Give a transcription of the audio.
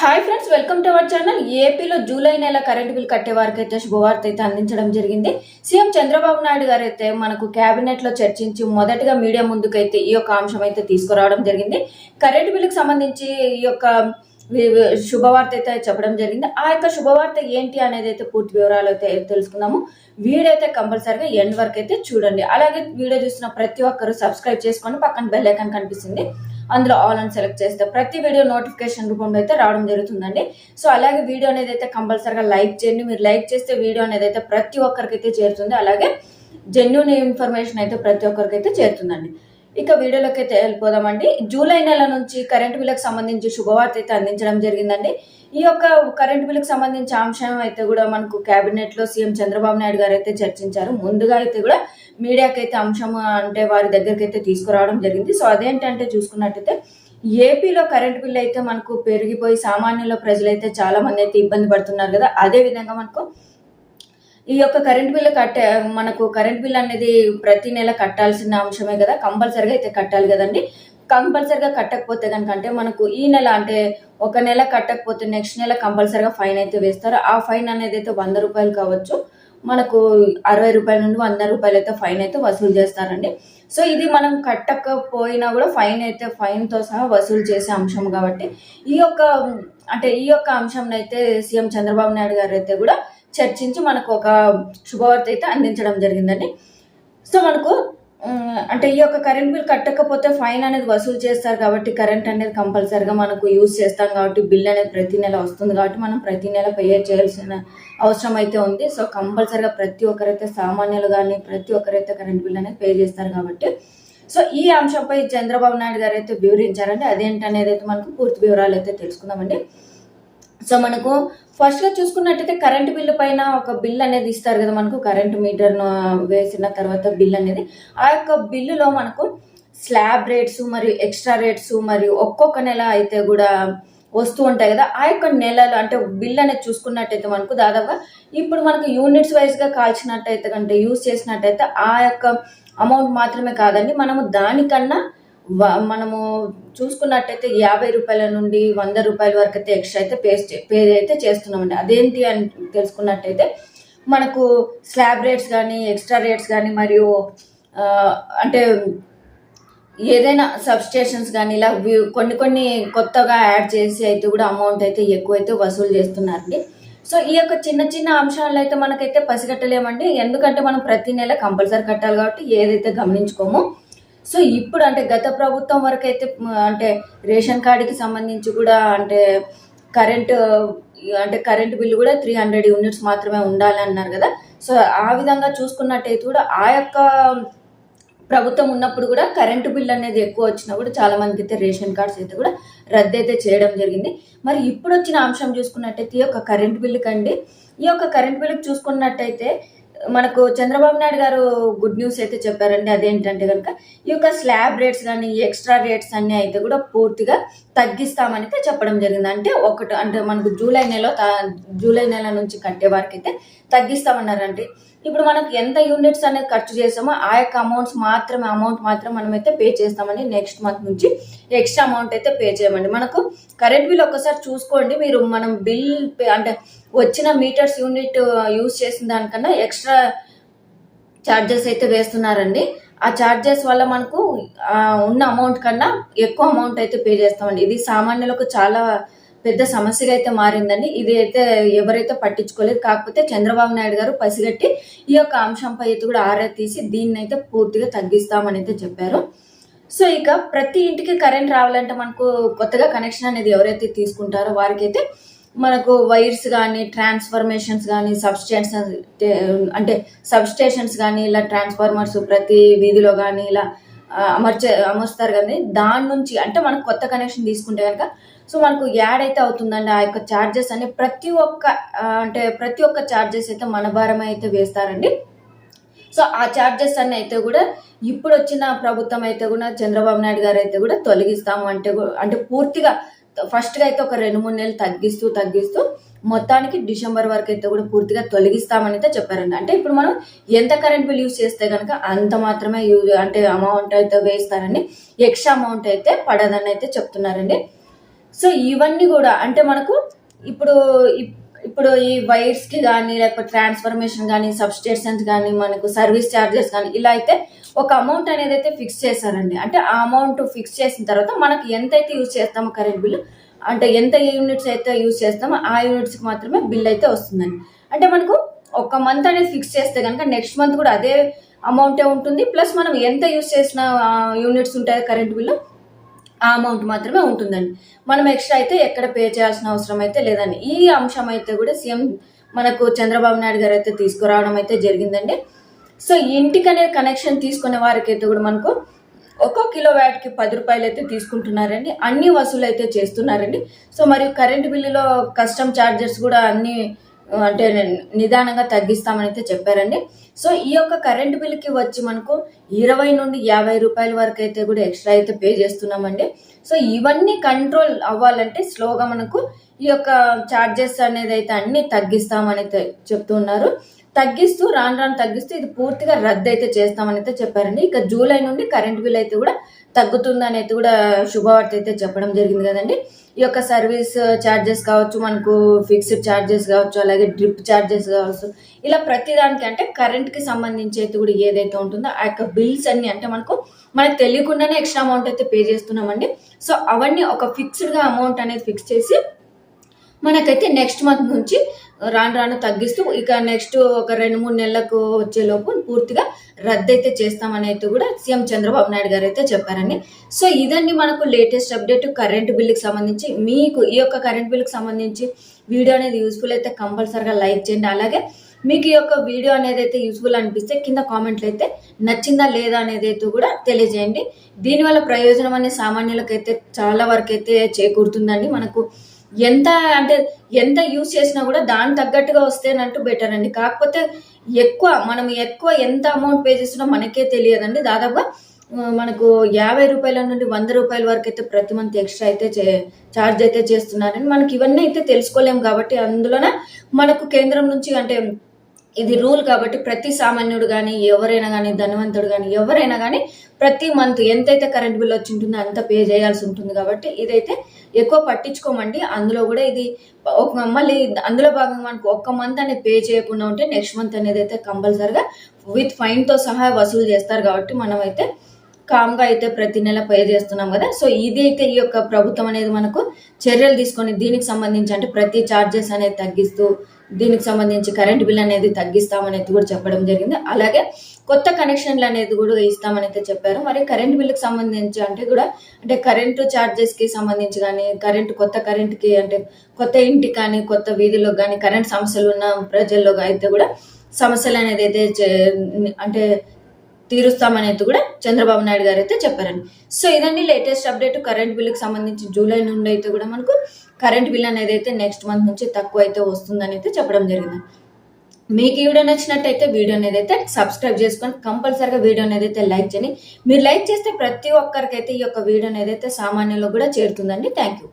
Hi friends welcome to our channel. ఏపీలో July నెల current bill కట్టే వారికి అయితే శుభవార్త అయితే అందించడం జరిగింది. సీఎం చంద్రబాబు నాయుడు గారు అయితే మనకు క్యాబినెట్లో లో చర్చించి మొదటగా మీడియా ముందుకైతే ఈ యొక్క అంశం అయితే తీసుకురావడం జరిగింది. కరెంట్ బిల్లుకి సంబంధించి ఈ యొక్క శుభవార్త అయితే చెప్పడం జరిగింది. ఆ యొక్క శుభవార్త ఏంటి అనేది అయితే పూర్తి వివరాలు అయితే తెలుసుకుందాము. వీడియో అయితే కంపల్సరీగా ఎండ్ వరకు అయితే చూడండి. అలాగే వీడియో చూసిన ప్రతి ఒక్కరు సబ్స్క్రైబ్ చేసుకొని పక్కన బెల్ ఐకాన్ కనిపిస్తుంది. అందులో ఆల్ అని సెలెక్ట్ చేస్తే ప్రతి వీడియో నోటిఫికేషన్ రూపంలో అయితే రావడం జరుగుతుందండి. సో అలాగే వీడియో అనేది అయితే కంపల్సరీగా లైక్ చేయండి. మీరు లైక్ చేస్తే వీడియో అనేది అయితే ప్రతి ఒక్కరికి అయితే చేరుతుంది. అలాగే జెన్యున్ ఇన్ఫర్మేషన్ అయితే ప్రతి ఒక్కరికి అయితే చేరుతుందండి. ఇక వీడియోలోకి అయితే వెళ్ళిపోదామండి. జూలై నెల నుంచి కరెంట్ బిల్లుకు సంబంధించి శుభవార్త అయితే అందించడం జరిగిందండి. ఈ యొక్క కరెంట్ బిల్లుకు సంబంధించి అంశం అయితే కూడా మనకు కేబినెట్లో సీఎం చంద్రబాబు నాయుడు గారు అయితే చర్చించారు. ముందుగా అయితే కూడా మీడియాకి అయితే అంశం అంటే వారి దగ్గరికి అయితే తీసుకురావడం జరిగింది. సో అదేంటంటే చూసుకున్నట్టయితే ఏపీలో కరెంట్ బిల్లు అయితే మనకు పెరిగిపోయి సామాన్యుల ప్రజలైతే చాలా మంది అయితే ఇబ్బంది పడుతున్నారు కదా అదే విధంగా మనకు ఈ యొక్క కరెంట్ బిల్లు కట్టే మనకు కరెంట్ బిల్ అనేది ప్రతి నెల కట్టాల్సిన అంశమే కదా కంపల్సరిగా అయితే కట్టాలి కదండి. కంపల్సరిగా కట్టకపోతే కనుక అంటే మనకు ఈ నెల అంటే ఒక నెల కట్టకపోతే నెక్స్ట్ నెల కంపల్సరిగా ఫైన్ అయితే వేస్తారు. ఆ ఫైన్ అనేది అయితే వంద రూపాయలు కావచ్చు. మనకు అరవై రూపాయల నుండి వంద రూపాయలు అయితే ఫైన్ అయితే వసూలు చేస్తారండి. సో ఇది మనం కట్టకపోయినా కూడా ఫైన్ అయితే ఫైన్తో సహా వసూలు చేసే అంశం కాబట్టి ఈ యొక్క అంటే ఈ యొక్క అంశం అయితే సీఎం చంద్రబాబు నాయుడు గారు అయితే కూడా చర్చించి మనకు ఒక శుభవార్త అయితే అందించడం జరిగిందండి. సో మనకు అంటే ఈ యొక్క కరెంట్ బిల్ కట్టకపోతే ఫైన్ అనేది వసూలు చేస్తారు కాబట్టి కరెంట్ అనేది కంపల్సరిగా మనకు యూజ్ చేస్తాం కాబట్టి బిల్ అనేది ప్రతి నెల వస్తుంది కాబట్టి మనం ప్రతి నెల పే చేయాల్సిన అవసరం అయితే ఉంది. సో కంపల్సరిగా ప్రతి ఒక్కరైతే సామాన్యులు కానీ ప్రతి ఒక్కరైతే కరెంట్ బిల్ అనేది పే చేస్తారు కాబట్టి. సో ఈ అంశంపై చంద్రబాబు నాయుడు గారు అయితే వివరించారండి. అదేంటనేది అయితే మనకు పూర్తి వివరాలు అయితే తెలుసుకుందామండి. సో మనకు ఫస్ట్గా చూసుకున్నట్టయితే కరెంట్ బిల్లు పైన ఒక బిల్ అనేది ఇస్తారు కదా మనకు కరెంట్ మీటర్ను వేసిన తర్వాత బిల్ అనేది. ఆ యొక్క బిల్లులో మనకు స్లాబ్ రేట్స్ మరియు ఎక్స్ట్రా రేట్స్ మరియు ఒక్కొక్క నెల అయితే కూడా వస్తూ ఉంటాయి కదా. ఆ యొక్క నెలలు అంటే బిల్ అనేది చూసుకున్నట్టయితే మనకు దాదాపుగా ఇప్పుడు మనకు యూనిట్స్ వైజ్గా కాల్చినట్టయితే కంటే యూజ్ చేసినట్టయితే ఆ యొక్క అమౌంట్ మాత్రమే కాదండి. మనము దానికన్నా మనము చూసుకున్నట్టయితే యాభై రూపాయల నుండి వంద రూపాయల వరకు అయితే ఎక్స్ట్రా అయితే పే పే అయితే చేస్తున్నామండి. అదేంటి అని తెలుసుకున్నట్టయితే మనకు స్లాబ్ రేట్స్ కానీ ఎక్స్ట్రా రేట్స్ కానీ మరియు అంటే ఏదైనా సబ్స్టేషన్స్ కానీ ఇలా కొన్ని కొన్ని కొత్తగా యాడ్ చేసి అయితే కూడా అమౌంట్ అయితే ఎక్కువైతే వసూలు చేస్తున్నారండి. సో ఈ యొక్క చిన్న చిన్న అంశాలు అయితే మనకైతే పసిగట్టలేమండి. ఎందుకంటే మనం ప్రతి నెల కంపల్సరీ కట్టాలి కాబట్టి ఏదైతే గమనించుకోమో సో ఇప్పుడు అంటే గత ప్రభుత్వం వరకు అయితే అంటే రేషన్ కార్డుకి సంబంధించి కూడా అంటే కరెంట్ అంటే కరెంట్ బిల్లు కూడా త్రీ హండ్రెడ్ యూనిట్స్ మాత్రమే ఉండాలి అన్నారు కదా. సో ఆ విధంగా చూసుకున్నట్టయితే కూడా ఆ యొక్క ప్రభుత్వం ఉన్నప్పుడు కూడా కరెంటు బిల్ అనేది ఎక్కువ వచ్చినా కూడా చాలా మందికి అయితే రేషన్ కార్డ్స్ అయితే కూడా రద్దు అయితే చేయడం జరిగింది. మరి ఇప్పుడు వచ్చిన అంశం చూసుకున్నట్టయితే ఈ యొక్క కరెంట్ బిల్లు కండి. ఈ యొక్క కరెంట్ బిల్లుకి చూసుకున్నట్టయితే మనకు చంద్రబాబు నాయుడు గారు గుడ్ న్యూస్ అయితే చెప్పారండి అదేంటంటే కనుక ఈ యొక్క స్లాబ్ రేట్స్ కానీ ఎక్స్ట్రా రేట్స్ అన్ని అయితే కూడా పూర్తిగా తగ్గిస్తామని అయితే చెప్పడం జరిగింది. అంటే ఒకటి అంటే మనకు జూలై నెల జూలై నెల నుంచి కట్టే వారికి అయితే తగ్గిస్తామన్నారండి. ఇప్పుడు మనకు ఎంత యూనిట్స్ అనేది ఖర్చు చేసామో ఆ యొక్క అమౌంట్స్ మాత్రమే అమౌంట్ మాత్రం మనమైతే పే చేస్తామండి. నెక్స్ట్ మంత్ నుంచి ఎక్స్ట్రా అమౌంట్ అయితే పే చేయమండి. మనకు కరెంట్ బిల్ ఒక్కసారి చూసుకోండి. మీరు మనం బిల్ పే- అంటే వచ్చిన మీటర్స్ యూనిట్ యూజ్ చేసిన దానికన్నా ఎక్స్ట్రా ఛార్జెస్ అయితే వేస్తున్నారండి. ఆ ఛార్జెస్ వల్ల మనకు uh, ఉన్న అమౌంట్ కన్నా ఎక్కువ అమౌంట్ అయితే పే చేస్తామండి. ఇది సామాన్యులకు చాలా పెద్ద సమస్యగా అయితే మారిందండి. ఇది అయితే ఎవరైతే పట్టించుకోలేదు కాకపోతే చంద్రబాబు నాయుడు గారు పసిగట్టి ఈ యొక్క అంశంపై అయితే కూడా ఆరా తీసి దీన్ని అయితే పూర్తిగా తగ్గిస్తామని అయితే చెప్పారు. సో ఇక ప్రతి ఇంటికి కరెంట్ రావాలంటే మనకు కొత్తగా కనెక్షన్ అనేది ఎవరైతే తీసుకుంటారో వారికైతే మనకు వైర్స్ కానీ ట్రాన్స్ఫర్మేషన్స్ కానీ సబ్స్టేషన్స్ అంటే సబ్స్టేషన్స్ కానీ ఇలా ట్రాన్స్ఫార్మర్స్ ప్రతి వీధిలో కానీ ఇలా అమర్చే అమర్స్తారు కానీ దాని నుంచి అంటే మనకు కొత్త కనెక్షన్ తీసుకుంటే కనుక సో మనకు యాడ్ అయితే అవుతుందండి. ఆ యొక్క ఛార్జెస్ అన్ని ప్రతి ఒక్క అంటే ప్రతి ఒక్క ఛార్జెస్ అయితే మన భారం అయితే వేస్తారండి. సో ఆ ఛార్జెస్ అన్ని అయితే కూడా ఇప్పుడు వచ్చిన ప్రభుత్వం అయితే కూడా చంద్రబాబు నాయుడు గారు అయితే కూడా తొలగిస్తాము అంటే అంటే పూర్తిగా ఫస్ట్గా అయితే ఒక రెండు మూడు నెలలు తగ్గిస్తూ తగ్గిస్తూ మొత్తానికి డిసెంబర్ వరకు అయితే కూడా పూర్తిగా తొలగిస్తామని అయితే చెప్పారండి. అంటే ఇప్పుడు మనం ఎంత కరెంట్ బిల్ యూజ్ చేస్తే కనుక అంత మాత్రమే యూజ్ అంటే అమౌంట్ అయితే వేస్తారని ఎక్స్ట్రా అమౌంట్ అయితే పడదని అయితే చెప్తున్నారండి. సో ఇవన్నీ కూడా అంటే మనకు ఇప్పుడు ఇప్- ఇప్పుడు ఈ వైర్స్కి కానీ లేకపోతే ట్రాన్స్ఫర్మేషన్ కానీ సబ్స్టేషన్స్ కానీ మనకు సర్వీస్ ఛార్జెస్ కానీ ఇలా అయితే ఒక అమౌంట్ అనేది అయితే ఫిక్స్ చేశారండి. అంటే ఆ అమౌంట్ ఫిక్స్ చేసిన తర్వాత మనకి ఎంత అయితే యూజ్ చేస్తామో కరెంట్ బిల్లు అంటే ఎంత యూనిట్స్ అయితే యూజ్ చేస్తామో ఆ యూనిట్స్కి మాత్రమే బిల్ అయితే వస్తుందండి. అంటే మనకు ఒక మంత్ అనేది ఫిక్స్ చేస్తే కనుక నెక్స్ట్ మంత్ కూడా అదే అమౌంటే ఉంటుంది. ప్లస్ మనం ఎంత యూజ్ చేసిన యూనిట్స్ ఉంటాయో కరెంట్ బిల్లు ఆ అమౌంట్ మాత్రమే ఉంటుందండి. మనం ఎక్స్ట్రా అయితే ఎక్కడ పే చేయాల్సిన అవసరం అయితే లేదండి. ఈ అంశం అయితే కూడా సీఎం మనకు చంద్రబాబు నాయుడు గారు అయితే తీసుకురావడం అయితే జరిగిందండి. సో ఇంటికి అనేది కనెక్షన్ తీసుకునే వారికి అయితే కూడా మనకు ఒక్కో కిలో వ్యాట్కి పది రూపాయలు అయితే తీసుకుంటున్నారండి. అన్ని వసూలు అయితే చేస్తున్నారండి సో మరియు కరెంటు బిల్లులో కస్టమ్ ఛార్జెస్ కూడా అన్ని అంటే నిదానంగా తగ్గిస్తామని అయితే చెప్పారండి. సో ఈ యొక్క కరెంట్ బిల్కి వచ్చి మనకు ఇరవై నుండి యాభై రూపాయల వరకు అయితే కూడా ఎక్స్ట్రా అయితే పే చేస్తున్నామండి. సో ఇవన్నీ కంట్రోల్ అవ్వాలంటే స్లోగా మనకు ఈ యొక్క ఛార్జెస్ అనేది అయితే అన్ని తగ్గిస్తామని అయితే చెప్తున్నారు. తగ్గిస్తూ రాను రాను తగ్గిస్తూ ఇది పూర్తిగా రద్దు అయితే చేస్తామని అయితే చెప్పారండి. ఇక జూలై నుండి కరెంట్ బిల్ అయితే కూడా తగ్గుతుందని అయితే కూడా శుభవార్త అయితే చెప్పడం జరిగింది కదండి. ఈ యొక్క సర్వీస్ ఛార్జెస్ కావచ్చు మనకు ఫిక్స్డ్ ఛార్జెస్ కావచ్చు అలాగే డ్రిప్ ఛార్జెస్ కావచ్చు ఇలా ప్రతి దానికి అంటే కరెంట్కి సంబంధించి అయితే కూడా ఏదైతే ఉంటుందో ఆ యొక్క బిల్స్ అన్ని అంటే మనకు మనకు తెలియకుండానే ఎక్స్ట్రా అమౌంట్ అయితే పే చేస్తున్నామండి. సో అవన్నీ ఒక ఫిక్స్డ్గా అమౌంట్ అనేది ఫిక్స్ చేసి మనకైతే నెక్స్ట్ మంత్ నుంచి రాను రాను తగ్గిస్తూ ఇక నెక్స్ట్ ఒక రెండు మూడు నెలలకు వచ్చేలోపు పూర్తిగా రద్దు అయితే కూడా సీఎం చంద్రబాబు నాయుడు గారు అయితే చెప్పారండి. సో ఇదండి మనకు లేటెస్ట్ అప్డేట్ కరెంట్ బిల్లుకి సంబంధించి మీకు ఈ యొక్క కరెంట్ బిల్లుకి సంబంధించి వీడియో అనేది యూస్ఫుల్ అయితే కంపల్సరిగా లైక్ చేయండి. అలాగే మీకు ఈ యొక్క వీడియో అనేది అయితే యూస్ఫుల్ అనిపిస్తే కింద కామెంట్లు అయితే నచ్చిందా లేదా అనేది అయితే కూడా తెలియజేయండి. దీనివల్ల ప్రయోజనం అనేది సామాన్యులకైతే చాలా వరకు అయితే చేకూరుతుందండి. మనకు ఎంత అంటే ఎంత యూజ్ చేసినా కూడా దాని తగ్గట్టుగా వస్తేనంటూ బెటర్ అండి. కాకపోతే ఎక్కువ మనం ఎక్కువ ఎంత అమౌంట్ పే చేస్తున్నా మనకే తెలియదండి. దాదాపుగా మనకు యాభై రూపాయల నుండి వంద రూపాయల వరకు అయితే ప్రతి మంత్ ఎక్స్ట్రా అయితే చే ఛార్జ్ అయితే చేస్తున్నారని మనకి ఇవన్నీ అయితే తెలుసుకోలేము కాబట్టి అందులోనే మనకు కేంద్రం నుంచి అంటే ఇది రూల్ కాబట్టి ప్రతి సామాన్యుడు కానీ ఎవరైనా కానీ ధనవంతుడు కానీ ఎవరైనా కానీ ప్రతి మంత్ ఎంతైతే కరెంట్ బిల్ వచ్చి ఉంటుందో అంత పే చేయాల్సి ఉంటుంది కాబట్టి ఇదైతే ఎక్కువ పట్టించుకోమండి. అందులో కూడా ఇది ఒక మళ్ళీ అందులో భాగంగా మనకు ఒక్క మంత్ అనేది పే చేయకుండా ఉంటే నెక్స్ట్ మంత్ అనేది అయితే కంపల్సరిగా విత్ ఫైన్తో సహా వసూలు చేస్తారు కాబట్టి మనం అయితే కామ్గా అయితే ప్రతి నెల పే చేస్తున్నాం కదా. సో ఇది అయితే ఈ యొక్క ప్రభుత్వం అనేది మనకు చర్యలు తీసుకొని దీనికి సంబంధించి అంటే ప్రతి ఛార్జెస్ అనేది తగ్గిస్తూ దీనికి సంబంధించి కరెంట్ బిల్ అనేది తగ్గిస్తామనేది కూడా చెప్పడం జరిగింది. అలాగే కొత్త కనెక్షన్లు అనేది కూడా ఇస్తామని అయితే చెప్పారు. మరి కరెంట్ బిల్లుకి సంబంధించి అంటే కూడా అంటే కరెంటు ఛార్జెస్కి సంబంధించి కానీ కరెంట్ కొత్త కరెంట్కి అంటే కొత్త ఇంటికి కానీ కొత్త వీధిలో కానీ కరెంట్ సమస్యలు ఉన్న ప్రజల్లో అయితే కూడా సమస్యలు అనేది అయితే చే- అంటే తీరుస్తామనేది కూడా చంద్రబాబు నాయుడు గారు అయితే చెప్పారండి. సో ఇదండి లేటెస్ట్ అప్డేట్ కరెంట్ బిల్లుకి సంబంధించి జూలై నుండి అయితే కూడా మనకు కరెంట్ బిల్ అనేది అయితే నెక్స్ట్ మంత్ నుంచి తక్కువ అయితే వస్తుందని అయితే చెప్పడం జరిగింది. మీకు ఈ వీడియో నచ్చినట్టయితే వీడియో అనేది అయితే సబ్స్క్రైబ్ చేసుకొని కంపల్సరీగా వీడియో అనేది అయితే లైక్ చేయండి. మీరు లైక్ చేస్తే ప్రతి ఒక్కరికైతే ఈ యొక్క వీడియో అనేది అయితే సామాన్యంలో కూడా చేరుతుందండి. Thank you